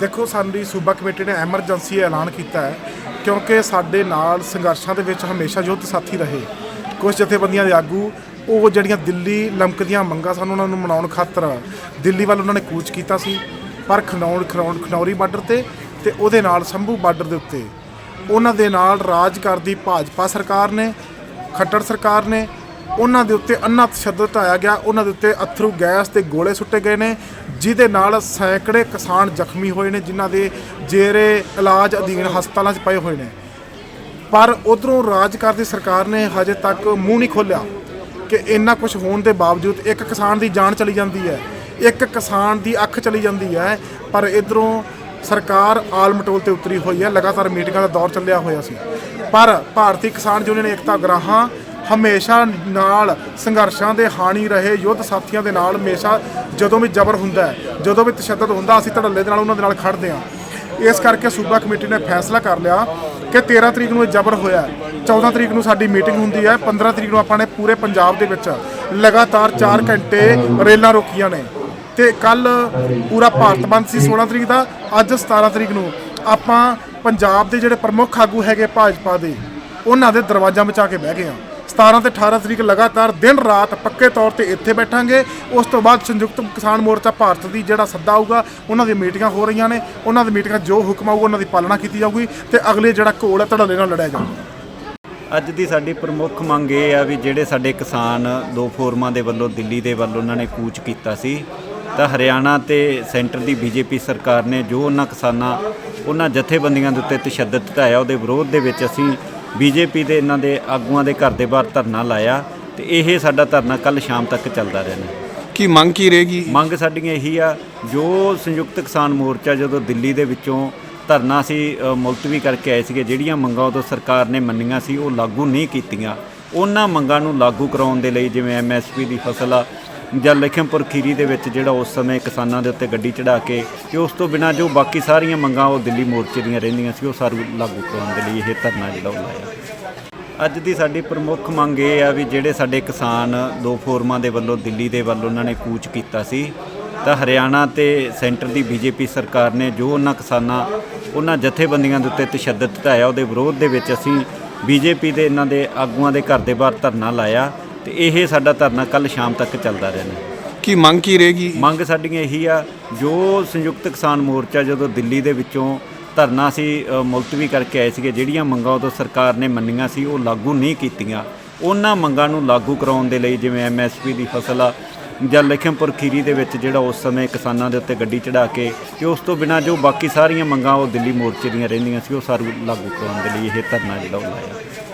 ਦੇਖੋ, ਸਾਡੀ ਸੂਬਾ ਕਮੇਟੀ ਨੇ ਐਮਰਜੈਂਸੀ ਐਲਾਨ ਕੀਤਾ ਹੈ, ਕਿਉਂਕਿ ਸਾਡੇ ਨਾਲ ਸੰਘਰਸ਼ਾਂ ਦੇ ਵਿੱਚ ਹਮੇਸ਼ਾ ਯੁੱਧ ਸਾਥੀ ਰਹੇ। ਕੁਝ ਜਥੇਬੰਦੀਆਂ ਦੇ ਆਗੂ, ਉਹ ਜਿਹੜੀਆਂ ਦਿੱਲੀ ਲਮਕਦੀਆਂ ਮੰਗਾਂ ਸਨ, ਉਹਨਾਂ ਨੂੰ ਮਨਾਉਣ ਖਾਤਰ ਦਿੱਲੀ ਵੱਲ ਉਹਨਾਂ ਨੇ ਕੂਚ ਕੀਤਾ ਸੀ, ਪਰ ਖਨੌਰ ਖਨੌਰ ਖਨੌਰੀ ਬਾਰਡਰ ਤੇ ਤੇ ਉਹਦੇ ਨਾਲ ਸੰਭੂ ਬਾਰਡਰ ਦੇ ਉੱਤੇ। ਉਹਨਾਂ ਦੇ ਨਾਲ ਰਾਜ ਕਰਦੀ ਭਾਜਪਾ ਸਰਕਾਰ ਨੇ, ਖੱਟੜ ਸਰਕਾਰ ਨੇ ਉਹਨਾਂ ਦੇ ਉੱਤੇ ਅੰਨਾ ਤਸ਼ੱਦਦ ਢਾਇਆ ਗਿਆ। ਉਹਨਾਂ ਦੇ ਉੱਤੇ ਅਥਰੂ ਗੈਸ ਤੇ ਗੋਲੇ ਸੁੱਟੇ ਗਏ ਨੇ, ਜਿਹਦੇ ਨਾਲ ਸੈਂਕੜੇ ਕਿਸਾਨ ਜ਼ਖਮੀ ਹੋਏ ਨੇ, ਜਿਨ੍ਹਾਂ ਦੇ ਜੇਰੇ ਇਲਾਜ ਅਧੀਨ ਹਸਪਤਾਲਾਂ 'ਚ ਪਏ ਹੋਏ ਨੇ। ਪਰ ਉਧਰੋਂ ਰਾਜ ਕਰਦੀ ਸਰਕਾਰ ਨੇ ਹਜੇ ਤੱਕ ਮੂੰਹ ਨਹੀਂ ਖੋਲ੍ਹਿਆ ਕਿ ਇੰਨਾ ਕੁਝ ਹੋਣ ਦੇ ਬਾਵਜੂਦ ਇੱਕ ਕਿਸਾਨ ਦੀ ਜਾਨ ਚਲੀ ਜਾਂਦੀ ਹੈ, ਇੱਕ ਕਿਸਾਨ ਦੀ ਅੱਖ ਚਲੀ ਜਾਂਦੀ ਹੈ, ਪਰ ਇਧਰੋਂ ਸਰਕਾਰ ਆਲ ਮਟੋਲ ਤੇ ਉਤਰੀ ਹੋਈ ਹੈ। ਲਗਾਤਾਰ ਮੀਟਿੰਗਾਂ ਦਾ ਦੌਰ ਚੱਲਿਆ ਹੋਇਆ ਸੀ। ਪਰ ਭਾਰਤੀ ਕਿਸਾਨ ਯੂਨੀਅਨ ਏਕਤਾ ਗਰਾਹਾਂ ਹਮੇਸ਼ਾ ਨਾਲ ਸੰਘਰਸ਼ਾਂ ਦੇ ਹਾਣੀ ਰਹੇ ਯੁੱਧ ਸਾਥੀਆਂ ਦੇ ਨਾਲ ਹਮੇਸ਼ਾ ਜਦੋਂ ਵੀ ਜ਼ਬਰ ਹੁੰਦਾ ਹੈ, ਜਦੋਂ ਵੀ ਤਸ਼ੱਦਦ ਹੁੰਦਾ, ਅਸੀਂ ਧੜੱਲੇ ਦੇ ਨਾਲ ਉਹਨਾਂ ਦੇ ਨਾਲ ਖੜਦੇ ਹਾਂ। ਇਸ ਕਰਕੇ ਸੂਬਾ ਕਮੇਟੀ ਨੇ ਫੈਸਲਾ ਕਰ ਲਿਆ ਕਿ 13 ਤਰੀਕ ਨੂੰ ਇਹ ਜ਼ਬਰ ਹੋਇਆ ਹੈ। 14 ਤਰੀਕ ਨੂੰ ਸਾਡੀ ਮੀਟਿੰਗ ਹੁੰਦੀ ਹੈ 15 ਤਰੀਕ ਨੂੰ ਆਪਾਂ ਨੇ ਪੂਰੇ ਪੰਜਾਬ ਦੇ ਵਿੱਚ ਲਗਾਤਾਰ 4 ਘੰਟੇ ਰੇਲਾਂ ਰੋਕੀਆਂ ਨੇ। ਤੇ ਕੱਲ ਪੂਰਾ ਭਾਰਤ ਬੰਦ ਸੀ 16 ਤਰੀਕ ਦਾ, ਅੱਜ 17 ਤਰੀਕ ਨੂੰ ਆਪਾਂ ਪੰਜਾਬ ਦੇ ਜਿਹੜੇ ਪ੍ਰਮੁੱਖ ਆਗੂ ਹੈਗੇ ਭਾਜਪਾ ਦੇ, ਉਹਨਾਂ ਦੇ ਦਰਵਾਜ਼ਾ ਬਚਾ ਕੇ ਬਹਿ ਗਏ ਆ 17 ਤੇ 18 ਤਰੀਕ ਲਗਾਤਾਰ ਦਿਨ ਰਾਤ ਪੱਕੇ ਤੌਰ ਤੇ ਇੱਥੇ ਬੈਠਾਂਗੇ। ਉਸ ਤੋਂ ਬਾਅਦ ਸੰਯੁਕਤ ਕਿਸਾਨ ਮੋਰਚਾ ਭਾਰਤ ਦੀ ਜਿਹੜਾ ਸੱਦਾ ਆਊਗਾ, ਉਹਨਾਂ ਦੀਆਂ ਮੀਟਿੰਗਾਂ ਹੋ ਰਹੀਆਂ ਨੇ। ਉਹਨਾਂ ਦੀ ਮੀਟਿੰਗਾਂ ਜੋ ਹੁਕਮ ਆਊਗਾ, ਉਹਨਾਂ ਦੀ ਪਾਲਣਾ ਕੀਤੀ ਜਾਊਗੀ ਤੇ ਅਗਲੇ ਜਿਹੜਾ ਘੋਲ ਹੈ, ਧੜੱਲੇ ਨਾਲ ਲੜਿਆ ਜਾਊਗਾ। ਅੱਜ ਦੀ ਸਾਡੀ ਪ੍ਰਮੁੱਖ ਮੰਗ ਇਹ ਆ ਵੀ ਜਿਹੜੇ ਸਾਡੇ ਕਿਸਾਨ ਦੋ ਫੋਰਮਾਂ ਦੇ ਵੱਲੋਂ, ਦਿੱਲੀ ਦੇ ਵੱਲੋਂ ਉਹਨਾਂ ਨੇ ਕੂਚ ਕੀਤਾ ਸੀ, ਤਾਂ ਹਰਿਆਣਾ ਤੇ ਸੈਂਟਰ ਦੀ ਬੀਜੇਪੀ ਸਰਕਾਰ ਨੇ ਜੋ ਉਹਨਾਂ ਕਿਸਾਨਾਂ, ਉਹਨਾਂ ਜਥੇਬੰਦੀਆਂ ਦੇ ਉੱਤੇ ਤਸ਼ੱਦਦ ਢਾਇਆ ਉਹਦੇ ਵਿਰੋਧ ਦੇ ਵਿੱਚ ਅਸੀਂ ਬੀਜੇਪੀ ਦੇ ਇਹਨਾਂ ਦੇ ਆਗੂਆਂ ਦੇ ਘਰ ਦੇ ਬਾਹਰ ਧਰਨਾ ਲਾਇਆ ਤੇ ਇਹ ਸਾਡਾ ਧਰਨਾ ਕੱਲ ਸ਼ਾਮ ਤੱਕ ਚੱਲਦਾ ਰਹਿਣਾ ਕੀ ਮੰਗ ਕੀ ਰਹੇਗੀ? ਮੰਗ ਸਾਡੀਆਂ ਇਹੀ ਆ ਜੋ ਸੰਯੁਕਤ ਕਿਸਾਨ ਮੋਰਚਾ ਜਦੋਂ ਦਿੱਲੀ ਦੇ ਵਿੱਚੋਂ ਧਰਨਾ ਸੀ ਮੁਲਤਵੀ ਕਰਕੇ ਆਏ ਸੀਗੇ ਜਿਹੜੀਆਂ ਮੰਗਾਂ ਉਦੋਂ ਸਰਕਾਰ ਨੇ ਮੰਨੀਆਂ ਸੀ ਉਹ ਲਾਗੂ ਨਹੀਂ ਕੀਤੀਆਂ। ਉਹਨਾਂ ਮੰਗਾਂ ਨੂੰ ਲਾਗੂ ਕਰਾਉਣ ਦੇ ਲਈ ਜਿਵੇਂ ਐਮਐਸਪੀ ਦੀ ਫਸਲ ਆ ਜਾਂ ਲਖੀਮਪੁਰ ਖੀਰੀ ਦੇ ਵਿੱਚ ਜਿਹੜਾ ਉਸ ਸਮੇਂ ਕਿਸਾਨਾਂ ਦੇ ਉੱਤੇ ਗੱਡੀ ਚੜਾ ਕੇ ਤੇ ਉਸ ਤੋਂ ਬਿਨਾਂ ਜੋ ਬਾਕੀ ਸਾਰੀਆਂ ਮੰਗਾਂ ਉਹ ਦਿੱਲੀ ਮੋਰਚੇ ਦੀਆਂ ਰਹਿੰਦੀਆਂ ਸੀ, ਉਹ ਸਾਰੂ ਲਾਗੂ ਕਰਾਉਣ ਦੇ ਲਈ ਇਹ ਧਰਨਾ ਜਿਹੜਾ ਉਹ ਲਾਇਆ। ਅੱਜ ਦੀ ਸਾਡੀ ਪ੍ਰਮੁੱਖ ਮੰਗ ਇਹ ਆ ਵੀ ਜਿਹੜੇ ਸਾਡੇ ਕਿਸਾਨ ਦੋ ਫੋਰਮਾਂ ਦੇ ਵੱਲੋਂ ਦਿੱਲੀ ਦੇ ਵੱਲ ਉਹਨਾਂ ਨੇ ਕੂਚ ਕੀਤਾ ਸੀ, ਤਾਂ ਹਰਿਆਣਾ ਤੇ ਸੈਂਟਰ ਦੀ ਬੀਜੇਪੀ ਸਰਕਾਰ ਨੇ ਜੋ ਉਹਨਾਂ ਕਿਸਾਨਾਂ ਉਹਨਾਂ ਜਥੇਬੰਦੀਆਂ ਦੇ ਉੱਤੇ ਤਸ਼ੱਦਦ ਢਾਇਆ ਉਹਦੇ ਵਿਰੋਧ ਦੇ ਵਿੱਚ ਅਸੀਂ ਬੀਜੇਪੀ ਦੇ ਇਹਨਾਂ ਦੇ ਆਗੂਆਂ ਦੇ ਘਰ ਦੇ ਬਾਹਰ ਧਰਨਾ ਲਾਇਆ। ਤੇ ਇਹ ਸਾਡਾ ਧਰਨਾ ਕੱਲ ਸ਼ਾਮ ਤੱਕ ਚੱਲਦਾ ਰਹਿਣਾ। ਕੀ ਮੰਗ ਕੀ ਰਹੇਗੀ? ਮੰਗ ਸਾਡੀਆਂ ਇਹੀ ਆ ਜੋ ਸੰਯੁਕਤ ਕਿਸਾਨ ਮੋਰਚਾ ਜਦੋਂ ਦਿੱਲੀ ਦੇ ਵਿੱਚੋਂ ਧਰਨਾ ਸੀ ਮੁਲਤਵੀ ਕਰਕੇ ਆਏ ਸੀਗੇ ਜਿਹੜੀਆਂ ਮੰਗਾਂ ਉਦੋਂ ਸਰਕਾਰ ਨੇ ਮੰਨੀਆਂ ਸੀ ਉਹ ਲਾਗੂ ਨਹੀਂ ਕੀਤੀਆਂ। ਉਹਨਾਂ ਮੰਗਾਂ ਨੂੰ ਲਾਗੂ ਕਰਾਉਣ ਦੇ ਲਈ ਜਿਵੇਂ ਐਮਐਸਪੀ ਦੀ ਫਸਲ ਆ ਜਾਂ ਲਖੀਮਪੁਰ ਖੀਰੀ ਦੇ ਵਿੱਚ ਜਿਹੜਾ ਉਸ ਸਮੇਂ ਕਿਸਾਨਾਂ ਦੇ ਉੱਤੇ ਗੱਡੀ ਚੜਾ ਕੇ ਤੇ ਉਸ ਤੋਂ ਬਿਨਾਂ ਜੋ ਬਾਕੀ ਸਾਰੀਆਂ ਮੰਗਾਂ ਉਹ ਦਿੱਲੀ ਮੋਰਚੇ ਦੀਆਂ ਰਹਿੰਦੀਆਂ ਸੀ ਉਹ ਸਾਰੂ ਲਾਗੂ ਕਰਾਉਣ ਦੇ ਲਈ ਇਹ ਧਰਨਾ ਜਿਹੜਾ ਉਹ ਲਾਇਆ।